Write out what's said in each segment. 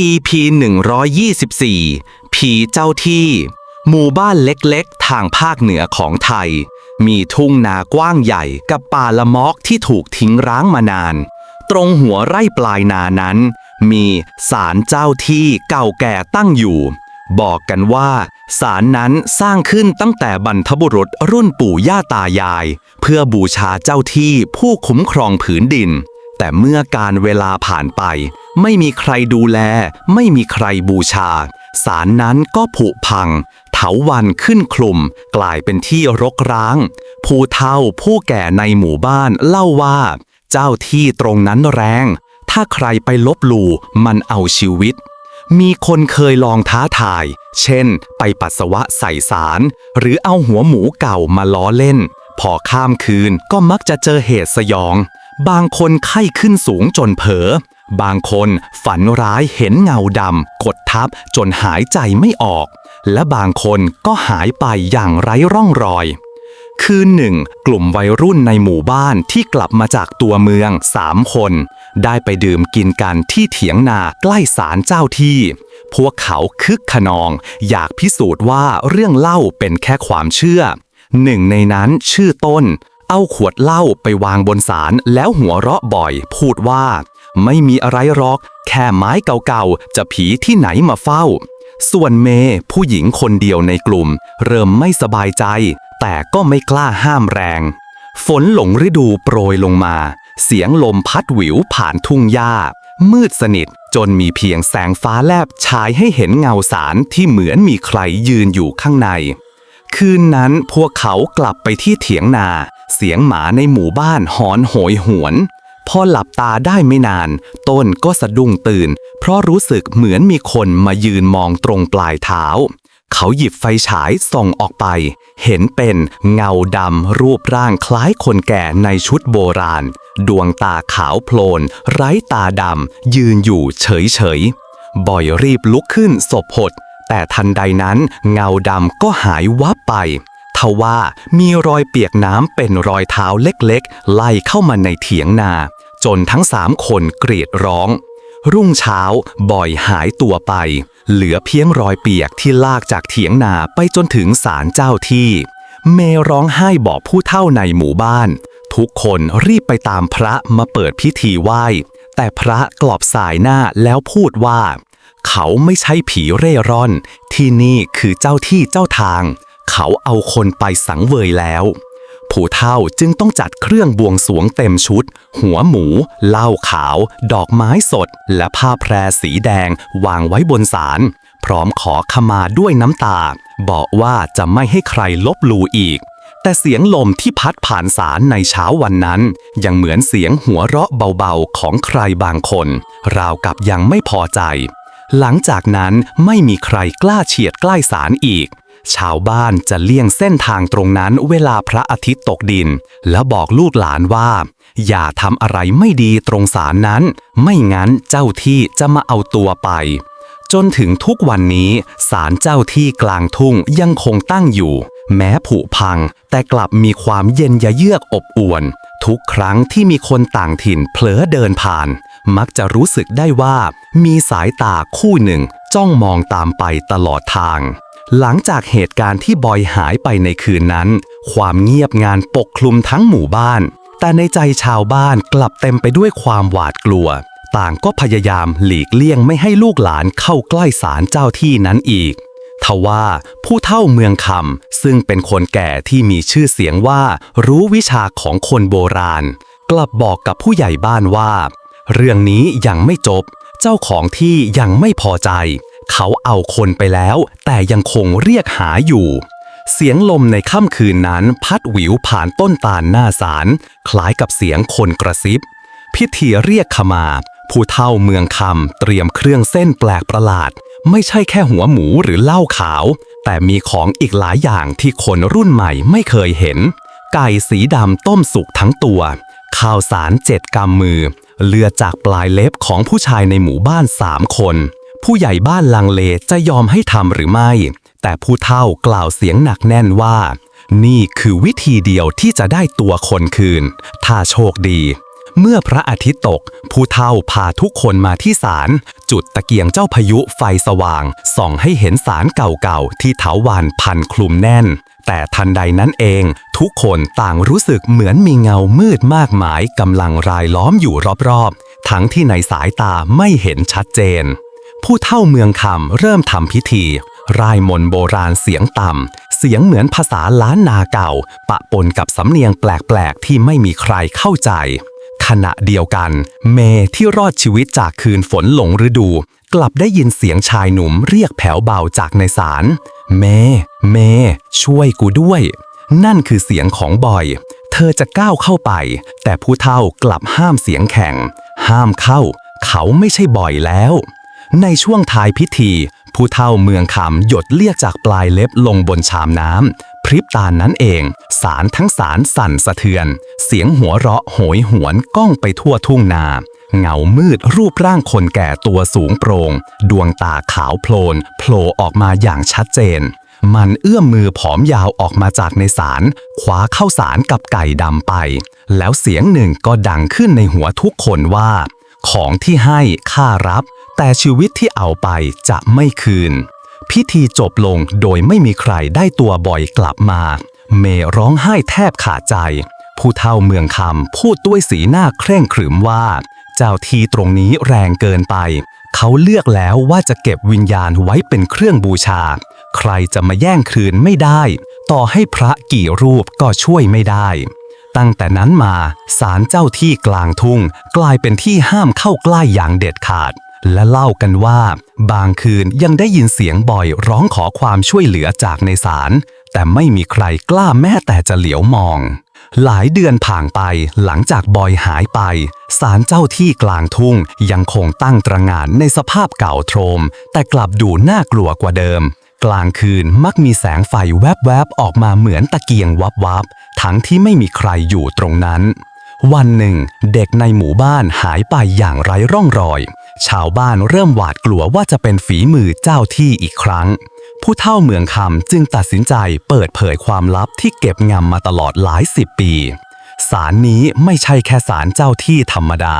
EP 124 ผีเจ้าที่ หมู่บ้านเล็กๆ ทางภาคเหนือของไทย มีทุ่งนากว้างใหญ่กับป่าละมอกที่ถูกทิ้งร้างมานาน ตรงหัวไร่ปลายนานั้น มีศาลเจ้าที่เก่าแก่ตั้งอยู่ บอกกันว่าศาลนั้นสร้างขึ้นตั้งแต่บรรพบุรุษรุ่นปู่ย่าตายาย เพื่อบูชาเจ้าที่ผู้คุ้มครองผืนดิน แต่เมื่อการเวลาผ่านไป ไม่มีใครดูแล ไม่มีใครบูชาศาลนั้นก็ผุพัง เถาวันขึ้นคลุม กลายเป็นที่รกร้าง ผู้เฒ่าผู้แก่ในหมู่บ้านเล่าว่า เจ้าที่ตรงนั้นแรง ถ้าใครไปลบหลู่มันเอาชีวิต มีคนเคยลองท้าทาย เช่น ไปปัสสาวะใส่สาร หรือเอาหัวหมูเก่ามาล้อเล่น พอข้ามคืนก็มักจะเจอเหตุสยอง บางคนไข้ขึ้นสูงจนเผลอบางคนฝันร้ายเห็นเงาดำกดทับจนหายใจไม่ออก และบางคนก็หายไปอย่างไร้ร่องรอย คืนหนึ่งกลุ่มวัยรุ่นในหมู่บ้านที่กลับมาจากตัวเมืองสามคน ได้ไปดื่มกินกันที่เถียงนาใกล้ศาลเจ้าที่ พวกเขาคึกขนอง อยากพิสูจน์ว่าเรื่องเล่าเป็นแค่ความเชื่อหนึ่งในนั้นชื่อต้น เอาขวดเหล้าไปวางบนศาลแล้วหัวเราะบ่อย พูดว่า ไม่มีอะไรหรอก แค่ไม้เก่าๆ จะผีที่ไหนมาเฝ้า ส่วนเมย์ผู้หญิงคนเดียวในกลุ่ม เริ่มไม่สบายใจ แต่ก็ไม่กล้าห้ามแรง ฝนหลงฤดูโปรยลงมา เสียงลมพัดหวิวผ่านทุ่งหญ้า มืดสนิทจนมีเพียงแสงฟ้าแลบฉายให้เห็นเงาสารที่เหมือนมีใครยืนอยู่ข้างใน คืนนั้นพวกเขากลับไปที่เถียงนาเสียงหมาในหมู่บ้านหอนโหยหวน พอหลับตาได้ไม่นาน ต้นก็สะดุ้งตื่น เพราะรู้สึกเหมือนมีคนมายืนมองตรงปลายเท้า เขาหยิบไฟฉายส่องออกไป เห็นเป็นเงาดำรูปร่างคล้ายคนแก่ในชุดโบราณ ดวงตาขาวโพลน ไร้ตาดำยืนอยู่เฉยๆบ่อยรีบลุกขึ้นศพหดแต่ทันใดนั้นเงาดำก็หายวับไป ทว่ามีรอยเปียกน้ำเป็นรอยเท้าเล็กๆ ไล่เข้ามาในเถียงนา จนทั้งสามคนกรีดร้อง รุ่งเช้าบ่อยหายตัวไป เหลือเพียงรอยเปียกที่ลากจากเถียงนาไปจนถึงศาลเจ้าที่ เมร้องไห้บอกผู้เฒ่าในหมู่บ้าน ทุกคนรีบไปตามพระมาเปิดพิธีไหว้ แต่พระกลอบสายหน้าแล้วพูดว่า เขาไม่ใช่ผีเร่ร่อน ที่นี่คือเจ้าที่เจ้าทาง เขาเอาคนไปสังเวยแล้ว ผู้เฒ่าจึงต้องจัดเครื่องบวงสวงเต็มชุด หัวหมู เหล้าขาว ดอกไม้สด และผ้าแพรสีแดงวางไว้บนศาลพร้อมขอขมาด้วยน้ำตา บอกว่าจะไม่ให้ใครลบหลู่อีก แต่เสียงลมที่พัดผ่านศาลในเช้าวันนั้น ยังเหมือนเสียงหัวเราะเบาๆของใครบางคน ราวกับยังไม่พอใจ หลังจากนั้นไม่มีใครกล้าเฉียดใกล้ศาลอีก ชาวบ้านจะเลี่ยงเส้นทางตรงนั้นเวลาพระอาทิตย์ตกดิน แล้วบอกลูกหลานว่า อย่าทำอะไรไม่ดีตรงศาลนั้น ไม่งั้นเจ้าที่จะมาเอาตัวไป จนถึงทุกวันนี้ศาลเจ้าที่กลางทุ่งยังคงตั้งอยู่ แม้ผุพัง แต่กลับมีความเย็นยะเยือกอบอวน ทุกครั้งที่มีคนต่างถิ่นเผลอเดินผ่าน มักจะรู้สึกได้ว่า มีสายตาคู่หนึ่งจ้องมองตามไปตลอดทาง หลังจากเหตุการณ์ที่บอยหายไปในคืนนั้น ความเงียบงานปกคลุมทั้งหมู่บ้าน แต่ในใจชาวบ้านกลับเต็มไปด้วยความหวาดกลัว ต่างก็พยายามหลีกเลี่ยงไม่ให้ลูกหลานเข้าใกล้ศาลเจ้าที่นั้นอีกทว่าผู้เฒ่าเมืองคำซึ่งเป็นคนแก่ที่มีชื่อเสียงว่า รู้วิชาของคนโบราณ กลับบอกกับผู้ใหญ่บ้านว่า เรื่องนี้ยังไม่จบ เจ้าของที่ยังไม่พอใจ เขาเอาคนไปแล้ว แต่ยังคงเรียกหาอยู่ เสียงลมในค่ำคืนนั้นพัดหวิวผ่านต้นตาลหน้าศาลคล้ายกับเสียงคนกระซิบ พิธีเรียกขมา ผู้เฒ่าเมืองคำเตรียมเครื่องเส้นแปลกประหลาด ไม่ใช่แค่หัวหมูหรือเหล้าขาว แต่มีของอีกหลายอย่างที่คนรุ่นใหม่ไม่เคยเห็น ไก่สีดำต้มสุกทั้งตัว ข้าวสารเจ็ดกำมือเลือจากปลายเล็บของผู้ชายในหมู่บ้านสามคน ผู้ใหญ่บ้านลังเลจะยอมให้ทำหรือไม่ แต่ผู้เฒ่ากล่าวเสียงหนักแน่นว่า นี่คือวิธีเดียวที่จะได้ตัวคนคืน ถ้าโชคดี เมื่อพระอาทิตย์ตก ผู้เฒ่าพาทุกคนมาที่ศาลจุดตะเกียงเจ้าพายุไฟสว่าง ส่องให้เห็นศาลเก่าๆ ที่เถาวันพันคลุมแน่น แต่ทันใดนั้นเอง ทุกคนต่างรู้สึกเหมือนมีเงามืดมากมายกำลังรายล้อมอยู่รอบๆ ทั้งที่ในสายตาไม่เห็นชัดเจน ผู้เฒ่าเมืองคำเริ่มทำพิธีร่ายมนต์โบราณเสียงต่ำ เสียงเหมือนภาษาล้านนาเก่า ปะปนกับสำเนียงแปลก ๆ ที่ไม่มีใครเข้าใจ ขณะเดียวกัน เมที่รอดชีวิตจากคืนฝนหลงฤดู กลับได้ยินเสียงชายหนุ่มเรียกแผวเบาจากในศาลเม เม ช่วยกูด้วย นั่นคือเสียงของบอย เธอจะก้าวเข้าไป แต่ผู้เฒ่ากลับห้ามเสียงแข็ง ห้ามเข้า เขาไม่ใช่บอยแล้ว ในช่วงท้ายพิธี ผู้เฒ่าเมืองคำหยดเลียกจากปลายเล็บลงบนชามน้ำพริบตานั้นเอง สารทั้งสารสั่นสะเทือน เสียงหัวเราะโหยหวนก้องไปทั่วทุ่งนา เงามืดรูปร่างคนแก่ตัวสูงโปรง่งดวงตาขาวโพลนโผล่ออกมาอย่างชัดเจน มันเอื้อมมือผอมยาวออกมาจากในสารคว้าเข้าสารกับไก่ดำไป แล้วเสียงหนึ่งก็ดังขึ้นในหัวทุกคนว่า ของที่ให้ข้ารับ แต่ชีวิตที่เอาไปจะไม่คืน พิธีจบลงโดยไม่มีใครได้ตัวบ่อยกลับมา เมร้องไห้แทบขาดใจ ผู้เฒ่าเมืองคำพูดด้วยสีหน้าเคร่งขรึมว่า เจ้าทีตรงนี้แรงเกินไป เขาเลือกแล้วว่าจะเก็บวิญญาณไว้เป็นเครื่องบูชา ใครจะมาแย่งคืนไม่ได้ ต่อให้พระกี่รูปก็ช่วยไม่ได้ตั้งแต่นั้นมาศาลเจ้าที่กลางทุ่ง กลายเป็นที่ห้ามเข้าใกล้อย่างเด็ดขาด และเล่ากันว่า บางคืนยังได้ยินเสียงบ่อยร้องขอความช่วยเหลือจากในศาลแต่ไม่มีใครกล้าแม้แต่จะเหลียวมอง หลายเดือนผ่านไปหลังจากบอยหายไปศาลเจ้าที่กลางทุ่งยังคงตั้งตระงานในสภาพเก่าโทรม แต่กลับดูน่ากลัวกว่าเดิม กลางคืนมักมีแสงไฟแวบๆออกมาเหมือนตะเกียงวับๆทั้งที่ไม่มีใครอยู่ตรงนั้น วันหนึ่ง เด็กในหมู่บ้านหายไปอย่างไร้ร่องรอย ชาวบ้านเริ่มหวาดกลัวว่าจะเป็นฝีมือเจ้าที่อีกครั้ง ผู้เฒ่าเมืองคำจึงตัดสินใจเปิดเผยความลับที่เก็บงำมาตลอดหลายสิบปีศาลนี้ไม่ใช่แค่ศาลเจ้าที่ธรรมดา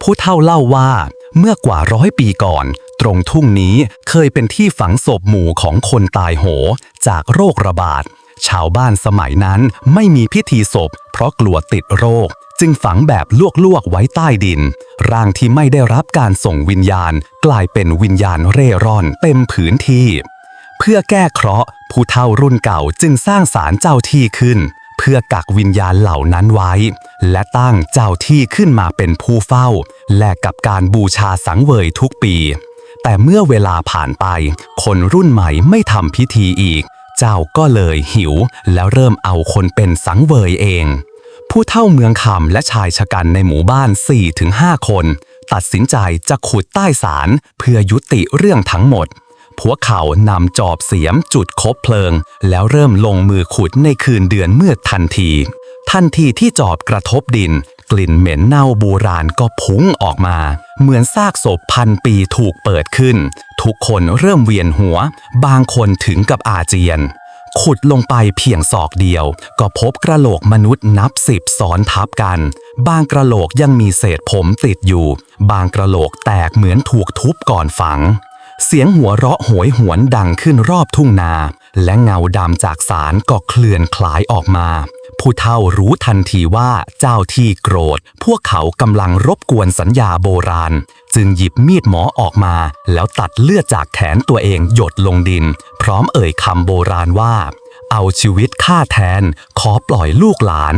ผู้เฒ่าเล่าว่าเมื่อกว่าร้อยปีก่อน ตรงทุ่งนี้เคยเป็นที่ฝังศพหมู่ของคนตายโห จากโรคระบาด ชาวบ้านสมัยนั้นไม่มีพิธีศพ เพราะกลัวติดโรค จึงฝังแบบลวกๆไว้ใต้ดิน ร่างที่ไม่ได้รับการส่งวิญญาณ กลายเป็นวิญญาณเร่ร่อนเต็มผืนที่ เพื่อแก้เคราะห์ ผู้เฒ่ารุ่นเก่าจึงสร้างศาลเจ้าที่ขึ้น เพื่อกักวิญญาณเหล่านั้นไว้ และตั้งเจ้าที่ขึ้นมาเป็นผู้เฝ้า แลกกับการบูชาสังเวยทุกปี แต่เมื่อเวลาผ่านไป คนรุ่นใหม่ไม่ทำพิธีอีก เจ้าก็เลยหิว แล้วเริ่มเอาคนเป็นสังเวยเอง ผู้เฒ่าเมืองคำและชายชะกันในหมู่บ้าน 4-5 คน ตัดสินใจจะขุดใต้ศาลเพื่อยุติเรื่องทั้งหมด พวกเขานำจอบเสียมจุดคบเพลิง แล้วเริ่มลงมือขุดในคืนเดือนมืดทันที ทันทีที่จอบกระทบดิน กลิ่นเหม็นเน่าโบราณก็พุ่งออกมา เหมือนซากศพพันปีถูกเปิดขึ้น ทุกคนเริ่มเวียนหัว บางคนถึงกับอาเจียน ขุดลงไปเพียงศอกเดียว ก็พบกระโหลกมนุษย์นับสิบซ้อนทับกัน บางกระโหลกยังมีเศษผมติดอยู่ บางกระโหลกแตกเหมือนถูกทุบก่อนฝัง เสียงหัวเราะโหยหวนดังขึ้นรอบทุ่งนา และเงาดำจากสารก็เคลื่อนคลายออกมา ผู้เฒ่ารู้ทันทีว่าเจ้าที่โกรธ พวกเขากำลังรบกวนสัญญาโบราณ จึงหยิบมีดหมอออกมา แล้วตัดเลือดจากแขนตัวเองหยดลงดิน พร้อมเอ่ยคำโบราณว่า เอาชีวิตฆ่าแทน ขอปล่อยลูกหลาน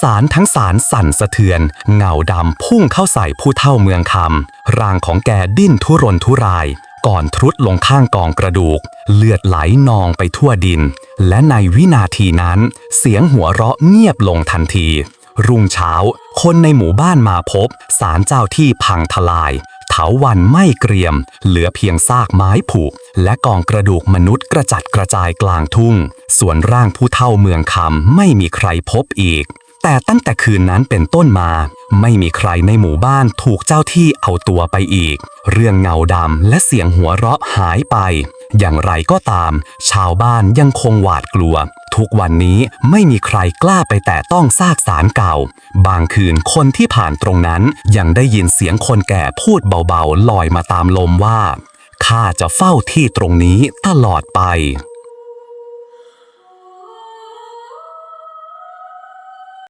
สารทั้งสารสั่นสะเทือน เงาดำพุ่งเข้าใส่ผู้เฒ่าเมืองคำร่างของแกดิ้นทุรนทุราย ก่อนทรุดลงข้างกองกระดูก เลือดไหลนองไปทั่วดิน และในวินาทีนั้น เสียงหัวเราะเงียบลงทันที รุ่งเช้า คนในหมู่บ้านมาพบ สารเจ้าที่พังทลาย เถาวันไม่เกรียม เหลือเพียงซากไม้ผุ และกองกระดูกมนุษย์กระจัดกระจายกลางทุ่ง ส่วนร่างผู้เฒ่าเมืองคำไม่มีใครพบอีก แต่ตั้งแต่คืนนั้นเป็นต้นมา ไม่มีใครในหมู่บ้านถูกเจ้าที่เอาตัวไปอีก เรื่องเงาดำและเสียงหัวเราะหายไป อย่างไรก็ตาม ชาวบ้านยังคงหวาดกลัว ทุกวันนี้ไม่มีใครกล้าไปแตะต้องซากสารเก่า บางคืนคนที่ผ่านตรงนั้นยังได้ยินเสียงคนแก่พูดเบาๆลอยมาตามลมว่าข้าจะเฝ้าที่ตรงนี้ตลอดไป